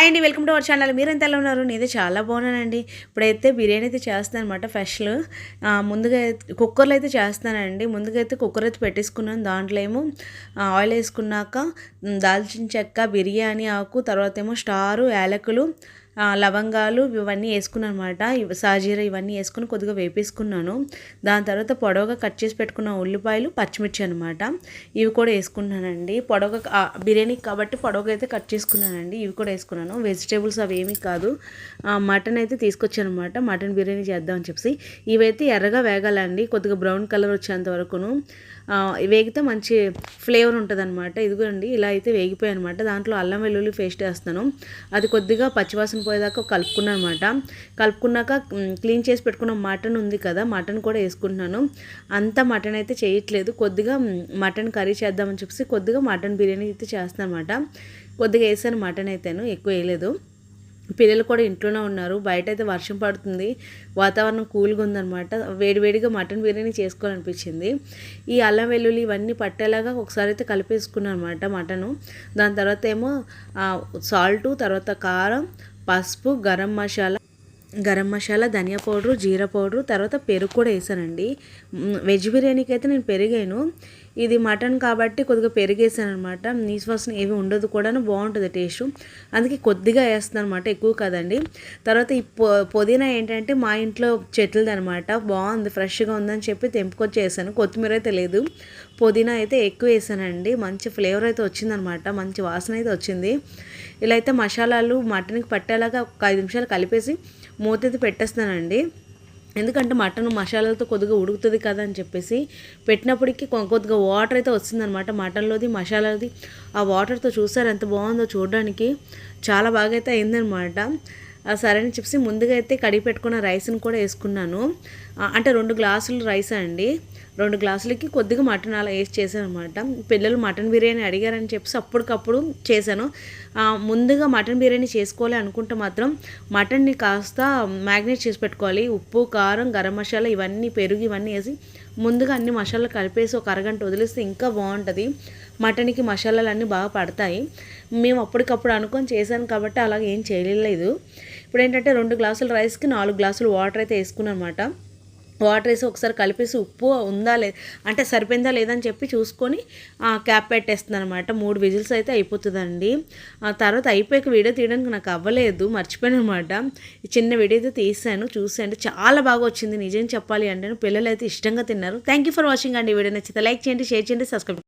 Hi అండి welcome to our channel. మీరు ఎంత ఎలా ఉన్నారు? నేనైతే చాలా బాగున్నానండి. ఇప్పుడైతే బిర్యానీ అయితే చేస్తాను అనమాట ఫస్ట్లో ముందుగా అయితే- కుక్కర్లో అయితే చేస్తానండి ముందుగా అయితే కుక్కర్ అయితే పెట్టేసుకున్నాను. దాంట్లో ఏమో ఆయిల్ వేసుకున్నాక దాల్చిన చెక్క బిర్యానీ ఆకు తర్వాత ఏమో స్టారు యాలకులు లవంగాలు ఇవన్నీ వేసుకున్నాను అనమాట సాజీర ఇవన్నీ వేసుకుని కొద్దిగా వేపేసుకున్నాను. దాని తర్వాత పొడవుగా కట్ చేసి పెట్టుకున్న ఉల్లిపాయలు పచ్చిమిర్చి అనమాట ఇవి కూడా వేసుకున్నానండి. పొడవుగా ఆ, బిర్యానీ కాబట్టి పొడవుగా అయితే కట్ చేసుకున్నానండి. ఇవి కూడా వేసుకున్నాను. వెజిటేబుల్స్ అవి ఏమీ కాదు. మటన్ అయితే తీసుకొచ్చాను అనమాట మటన్ బిర్యానీ చేద్దామని చెప్పేసి. ఇవైతే ఎర్రగా వేగాలండి. కొద్దిగా బ్రౌన్ కలర్ వచ్చేంత వరకును. వేగితే మంచి ఫ్లేవర్ ఉంటుంది అనమాట ఇదిగోండి ఇలా అయితే వేగిపోయాయి అనమాట దాంట్లో అల్లం వెల్లుల్లి పేస్ట్ వేస్తాను అది కొద్దిగా పచ్చివాసన పోయేదాకా కలుపుకున్నాను అనమాట కలుపుకున్నాక క్లీన్ చేసి పెట్టుకున్న మటన్ ఉంది కదా మటన్ కూడా వేసుకుంటున్నాను. అంత మటన్ అయితే చేయట్లేదు. కొద్దిగా మటన్ కర్రీ చేద్దామని చెప్పేసి కొద్దిగా మటన్ బిర్యానీ అయితే చేస్తాను అనమాట కొద్దిగా వేసాను మటన్ అయితేను ఎక్కువ వేయలేదు. పిల్లలు కూడా ఇంట్లోనే ఉన్నారు. బయట అయితే వర్షం పడుతుంది. వాతావరణం కూల్గా ఉందన్నమాట. వేడివేడిగా మటన్ బిర్యానీ చేసుకోవాలనిపించింది. ఈ అల్లం వెల్లుల్లి ఇవన్నీ పట్టేలాగా ఒకసారి అయితే కలిపేసుకున్నాను అనమాట మటను. దాని తర్వాత ఏమో సాల్టు తర్వాత కారం పసుపు గరం మసాలా గరం మసాలా ధనియా పౌడరు జీరా పౌడరు తర్వాత పెరుగు కూడా వేసానండి. వెజ్ బిర్యానీకి అయితే నేను పెరిగాను. ఇది మటన్ కాబట్టి కొద్దిగా పెరిగేసాను అనమాట నీస్ వాసన ఏమి ఉండదు కూడా బాగుంటుంది టేస్ట్. అందుకే కొద్దిగా వేస్తాను అనమాట ఎక్కువ కాదండి. తర్వాత ఈ పుదీనా ఏంటంటే మా ఇంట్లో చెట్లది అనమాట బాగుంది ఫ్రెష్గా ఉందని చెప్పి తెంపుకొచ్చి వేసాను కొత్తిమీర అయితే లేదు. పుదీనా అయితే ఎక్కువ వేసానండి. మంచి ఫ్లేవర్ అయితే వచ్చిందనమాట మంచి వాసన అయితే వచ్చింది. ఇలా అయితే మసాలాలు మటన్కి పట్టేలాగా ఒక ఐదు నిమిషాలు కలిపేసి మూత అయితే పెట్టేస్తానండి. ఎందుకంటే మటన్ మసాలాలతో కొద్దిగా ఉడుకుతుంది కదా అని చెప్పేసి పెట్టినప్పటికీ కొ- కొద్దిగా వాటర్ అయితే వస్తుందన్నమాట. మటన్లోది మసాలాది ఆ వాటర్తో చూసారు ఎంత బాగుందో చూడడానికి చాలా బాగా అయితే అయిందనమాట సరే అని చెప్పేసి ముందుగా అయితే కడిగి పెట్టుకున్న రైస్ని కూడా వేసుకున్నాను. అంటే రెండు గ్లాసులు రైస్ అండి. రెండు గ్లాసులకి కొద్దిగా మటన్ అలా వేసి చేశాను అనమాట పిల్లలు మటన్ బిర్యానీ అడిగారని చెప్పేసి అప్పటికప్పుడు చేశాను. ముందుగా మటన్ బిర్యానీ చేసుకోవాలి అనుకుంటే మాత్రం మటన్ని కాస్త మ్యాగ్నేట్ చేసి పెట్టుకోవాలి. ఉప్పు కారం గరం మసాలా ఇవన్నీ పెరుగు ఇవన్నీ వేసి ముందుగా అన్ని మసాలాలు కలిపేసి ఒక అరగంట వదిలేస్తే ఇంకా బాగుంటుంది. మటన్కి మసాలాలు అన్నీ బాగా పడతాయి. మేము అప్పటికప్పుడు అనుకొని చేశాను కాబట్టి అలాగ ఏం చేయలేదు. ఇప్పుడు ఏంటంటే రెండు గ్లాసుల రైస్కి నాలుగు గ్లాసులు వాటర్ అయితే వేసుకున్నాను అనమాట వాటర్ వేసి ఒకసారి కలిపేసి ఉప్పు ఉందా లే అంటే సరిపోయిందా లేదని చెప్పి చూసుకొని క్యాప్ పెట్టేస్తున్నాను అనమాట మూడు విజిల్స్ అయితే అయిపోతుందండి. ఆ తర్వాత అయిపోయాక వీడియో తీయడానికి నాకు అవ్వలేదు మర్చిపోయాను అనమాట చిన్న వీడియో అయితే తీసాను చూసాను చాలా బాగా వచ్చింది నిజం చెప్పాలి అంటే. పిల్లలు అయితే ఇష్టంగా తిన్నారు. థ్యాంక్ యూ ఫర్ వాచింగ్ అండి. వీడియో నచ్చితే లైక్ చేయండి షేర్ చేయండి సబ్స్క్రైబ్